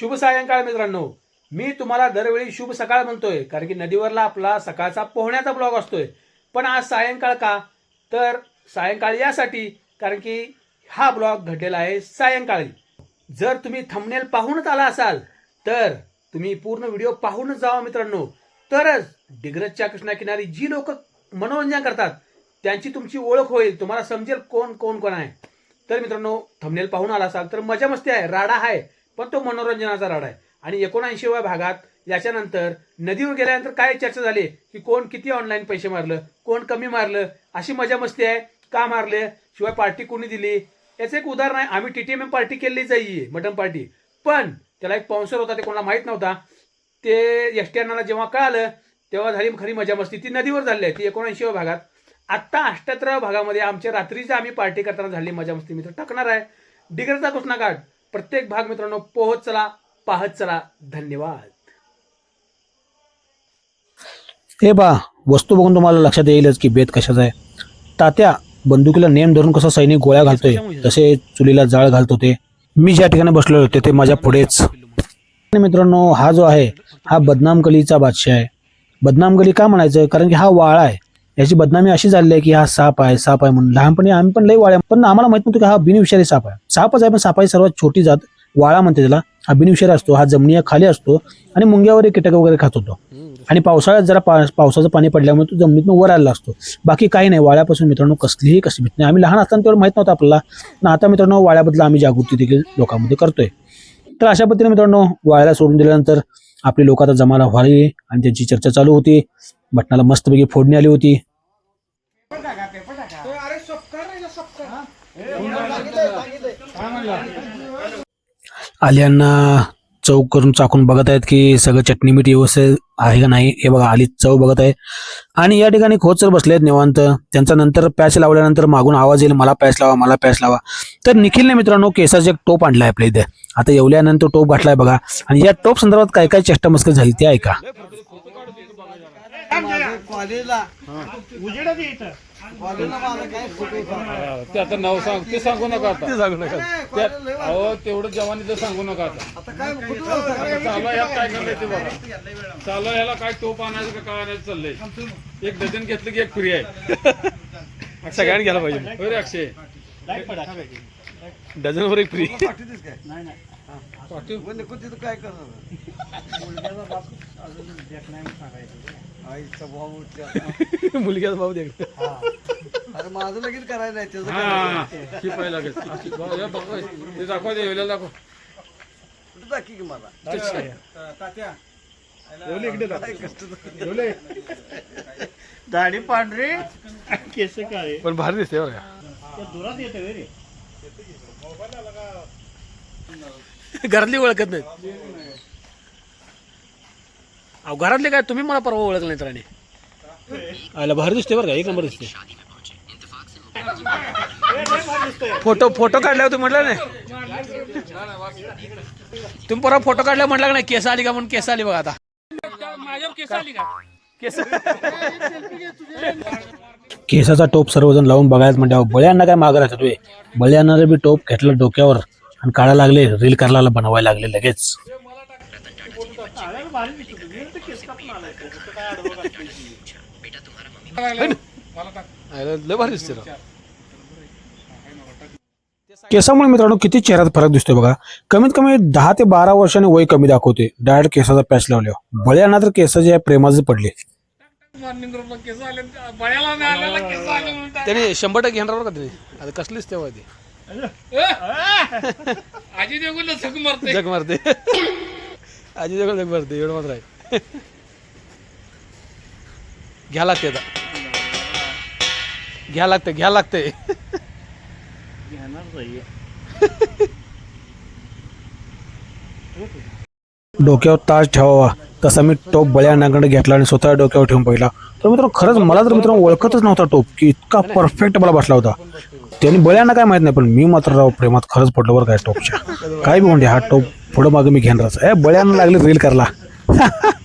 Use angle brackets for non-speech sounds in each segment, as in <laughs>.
शुभ सायंकाळ मित्रांनो. मी तुम्हाला दरवेळी शुभ सकाळ म्हणतोय कारण की नदीवरला आपला सकाळचा पोहण्याचा ब्लॉग असतोय. पण आज सायंकाळ का? तर सायंकाळ यासाठी कारण की हा ब्लॉग घडलेला आहे सायंकाळी. जर तुम्ही थंबनेल पाहूनच आला असाल तर तुम्ही पूर्ण व्हिडिओ पाहूनच जावा मित्रांनो. तरच डिग्रजच्या कृष्णाकिनारी जी लोक मनोरंजन करतात त्यांची तुमची ओळख होईल. तुम्हाला समजेल कोण कोण कोण आहे. तर मित्रांनो थंबनेल पाहून आला असाल तर मजा मस्ती आहे राडा आहे. पण तो मनोरंजनाचा राडा आहे. आणि एकोणऐंशीव्या भागात याच्यानंतर नदीवर गेल्यानंतर काय चर्चा झाली? की कोण किती ऑनलाईन पैसे मारलं? कोण कमी मारलं? अशी मजा मस्ती आहे. का मारले? शिवाय पार्टी कोणी दिली? याचं एक उदाहरण आहे. आम्ही T T M M party केली जाईये मटन पार्टी. पण त्याला एक स्पॉन्सर होता ते कोणाला माहीत नव्हता. ते एस टी जेव्हा कळालं तेव्हा झाली खरी मजा मस्ती. ती नदीवर झाली आहे ती एकोणऐंशीव्या भागात. आत्ता अठ्याहत्तराव्या भागामध्ये आमच्या रात्रीचं आम्ही पार्टी करताना झाली मजा मस्ती. मित्र टाकणार आहे. डिग्रचा घोषणा घाट प्रत्येक भाग मित्रांनो पोहत चला पाहत चला. धन्यवाद. हे बा वस्तू बघून तुम्हाला लक्षात येईलच की बेत कशाचा आहे. तात्या बंदुकीला नेम धरून कसा सैनिक गोळ्या घालतोय तसे चुलीला जाळ घालतो ते मी ज्या ठिकाणी बसलो होते ते माझ्या पुढेच. मित्रांनो हा जो आहे हा बदनामकलीचा बादशाह आहे. बदनामकली का म्हणायचं? कारण की हा वाळा आहे. याची बदनामी अशी झाली आहे की हा साप आहे साप आहे म्हणून. लहानपणी आम्ही पण लई वाळ्या पण आम्हाला माहीत नव्हतं की हा बिनविषारी साप आहे. सापच आहे पण सापाची सर्वात छोटी जात वाळा म्हणते त्याला. हा बिनविषारी असतो हा जमिनीया खाली असतो आणि मुंग्यावर कीटक वगैरे खात होतो. आणि पावसाळ्यात जरा पा पावसाचं पाणी पडल्यामुळे तो जमिनीतून वर आलेला असतो. बाकी काही नाही वाळ्यापासून मित्रांनो कसलीही कशी भीत नाही. आम्ही लहान असताना तेवढं माहीत नव्हतं आपल्याला. ना आता मित्रांनो वाळ्याबद्दल आम्ही जागृती देखील लोकांमध्ये करतोय. तर अशा पद्धतीने मित्रांनो वाळ्याला सोडून दिल्यानंतर आपली लोक आता जमाला व्हावी आणि त्यांची चर्चा चालू होती. बटनाला मस्तपैकी फोडणी आली होती. आलियांना चव करून चाकून बघत आहेत की सगळं चटणी मीठ व्यवस्थित आहे का नाही? हे बघा आली चव बघत आहे. आणि या ठिकाणी खोचर बसले आहेत निवांत. त्यांचा नंतर पॅच लावल्यानंतर मागून आवाज येईल मला पॅच लावा मला पॅच लावा. तर निखिलने मित्रांनो केसाचे एक टोप आणलाय आपल्या इथे. आता येवल्यानंतर टोप घातलाय बघा. आणि या टोप संदर्भात काय काय चेष्टा मस्कर झाली ते ऐका. ते आता नाव सांग ते सांगू नका आता. सांगू नका. अहो तेवढं जवानीचं सांगू नका आता. चालू आहे, ह्यात काय करलंय ते बघा. चालू आहे, ह्याला काय टोप आणायचं का काय आणायचं चाललंय? एक डझन घेतलं की एक फ्री आहे. <laughs> सगळ्यांनी गेला पाहिजे. होय रे अक्षय? डझन वर एक फ्री. काय? म्हणजे काय करणार? <laughs> मुलग्याचा भाऊ दे अरे माझं लगेच करायला नाही त्याचं हा शिपाय लागेल हे. बघा, ते दाखवा ते दाखव. कुठं की मला? काय कष्ट दाढी पांढरी. केस काय पण भारी दिसते बरं का घरातली ओळखत नाहीत. अहो घरातले काय? तुम्ही मला परवा ओळखलं नाही तर आणि आयला भारी दिसते बरं का? एक नंबर दिसते. फोटो फोटो काढल्यावर तुम्ही म्हटलं नाही? तुम्ही परवा फोटो काढल्यावर म्हटलं नाही? केस आली का म्हणून केस आली बघा आता. केस केसाचा टोप सर्वजण लावून बघायला म्हणजे बळ्यांना काय मागं राहतात तुम्ही बळ्यांना बी टोप घेतलं डोक्यावर आणि काढा लागले रील करायला बनवायला लागले लगेच. लय भारी दिसते राव. केसामुळे मित्रांनो किती चेहऱ्यात फरक दिसतोय बघा. कमीत कमी दहा ते बारा वर्षांनी वय कमी दाखवते डायरेक्ट केसाचा पॅच लावल्यावर. बळ्यांना तर केस जे आहे प्रेमाचे पडले. मॉर्निंग ग्रुपला केस आले बळ्याला मिळालेला केस आले म्हणून त्याने शंभर टक्के घेणार बरं का त्याने? आता कसलीच तेव्हा ती. आजी देऊन सग मारते. जग मारते. आजी जग जग मारते एवढं मात्र आहे. घ्या लागते आता. घ्या लागते घ्या लागते डोक्यावर ताज ठेवावा. तसा मी टोप बळ्यांनाकडे घेतला आणि स्वतः डोक्यावर ठेवून पहिला. तर मित्रांनो खरंच मला तर मित्रांनो ओळखतच नव्हता टोप की इतका परफेक्ट मला बसला होता. त्यांनी बळ्यांना काय माहीत नाही पण मी मात्र राव प्रेमात खरंच पडलो बरं काय टोपच्या. काय बी म्हणजे हा टोप पुढं मागे मी घेणारच. ए बळ्यांना लागले रील करला <laughs>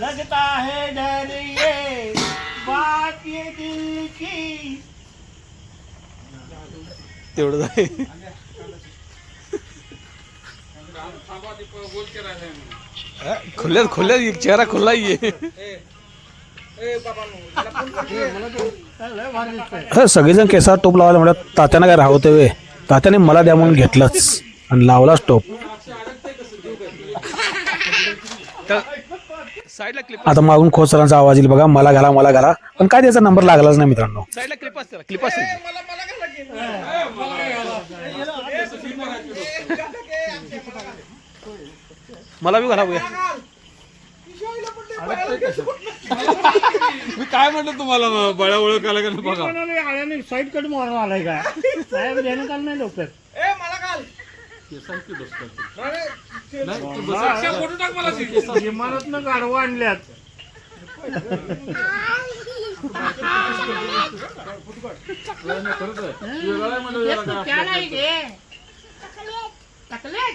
लगता है डर ये बात ये दिल की तेवढं आहे चेहरा खुला आहे. सगळेजण केसात टोप लावायला म्हणतात तात्यानं काय राहते वे? तात्याने मला द्या म्हणून घेतलंच. आणि लावलाच टोप आता मागून खोच सरांचा आवाज येईल बघा. मला घाला मला घाला. पण काय त्याचा नंबर लागलाच नाही मित्रांनो. मला बी घाला मी काय म्हटलं तुम्हाला मग बळ्या ओळख आला का नाही बघा आळ्याने साईड कट मारून आलाय काय साहेब देणं काल नाही डॉक्टर फोटो टाक मला ते. इमारतनं गाडवा आणल्यात खरंच आहे. वेगळं आहे म्हणलं जरा काय आपलं.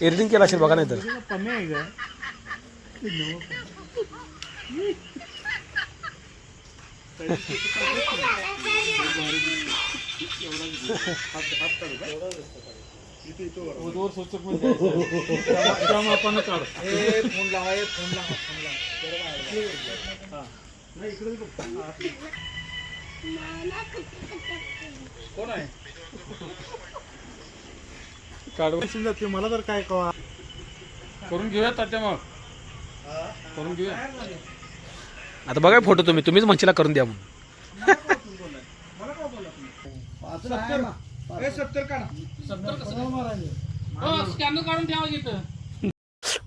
एडिटिंग केलं असेल बघा नाही तर कोण आहे? का वर स्वच्छ पण द्यायचं. त्या- त्या मापानं काढ काढ जाते मला तर काय कवा? करून घेऊया तात्या मग. करून घेऊया. आता बघा फोटो तुम्ही तुम्हीच मंचीला करून द्या म्हणून. स्कॅनर काढून ठेवा इथं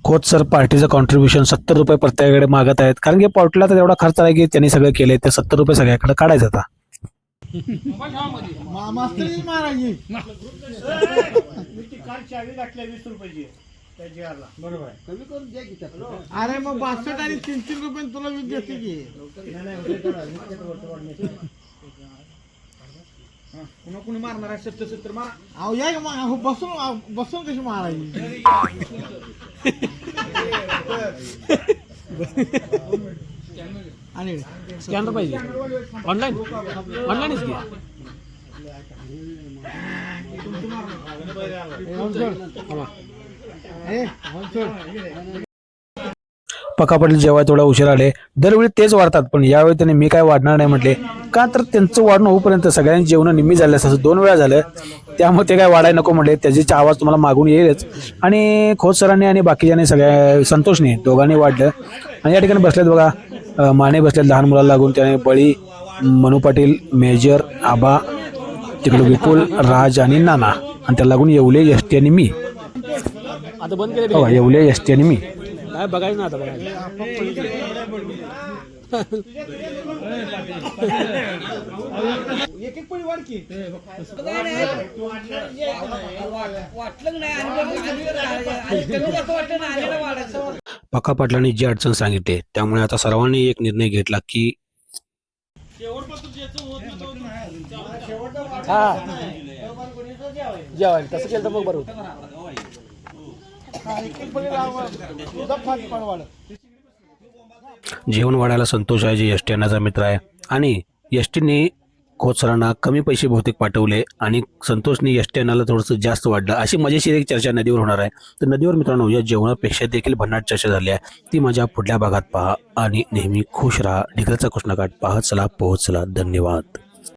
खोत सर पार्टीचं कॉन्ट्रीब्युशन सत्तर रुपये प्रत्येकाकडे मागत आहेत. कारण की पार्टीला तर एवढा खर्च आहे की त्यांनी सगळं केलंय ते सत्तर रुपये सगळ्याकडे काढायचं आता. मास्तरी महाराजी काल चावी वीस रुपयाची अरे मग बासष्ट आणि तीन तीन रुपये तुला वीज देते की. कुणा कुणी मारणार आहे? सत्तर सत्तर मारा. अहो या की मग? अहो, बसून बसून कशी मारायची? <laughs> आणि स्कॅनर पाहिजे. ऑनलाईन ऑनलाईनच घ्या. पक्का पाटील जेव्हा थोडा उशीर आले दरवेळी तेच वाढतात पण यावेळी त्यांनी मी काय वाढणार नाही म्हटले. का तर त्यांचं वाढणं होईपर्यंत सगळ्यांनी जेवण निम्मी झाले असं दोन वेळा झालं. त्यामुळे ते काय वाढायला नको म्हटले. त्याची आवाज तुम्हाला मागून येईलच. आणि खोत सरांनी आणि बाकीच्याने सगळ्या संतोषने दोघांनी वाढलं. आणि या ठिकाणी बसलेत बघा. माने बसलेत लहान मुलाला लागून त्याने बळी मनू पाटील मेजर आबा तिकडे विपुल राज आणि नाना आणि त्याला लागून येवले एस टी आणि मी आता बंद केले येवले एस टी आणि मी काय बघायचं ना आता बघायचं पक्का पाटलांनी जी अडचण सांगितली त्यामुळे आता सर्वांनी एक निर्णय घेतला की तसं केलं तर मग बरोबर जेवण वाढायला संतोष आहे जे एस टी मित्र आहे. आणि एस टीने खोत सरांना कमी पैसे बहुतेक पाठवले आणि संतोषने यष्ट्यानाला थोडंसं जास्त वाढलं. अशी मजेशीर एक चर्चा नदीवर होणार आहे. तर नदीवर मित्रांनो या जेवणापेक्षा देखील भन्नाट चर्चा झाली आहे. ती माझ्या पुढल्या भागात पहा आणि नेहमी खुश राहा. ढिगलचा कृष्णाघाट पाहत चला पोहोच चला धन्यवाद.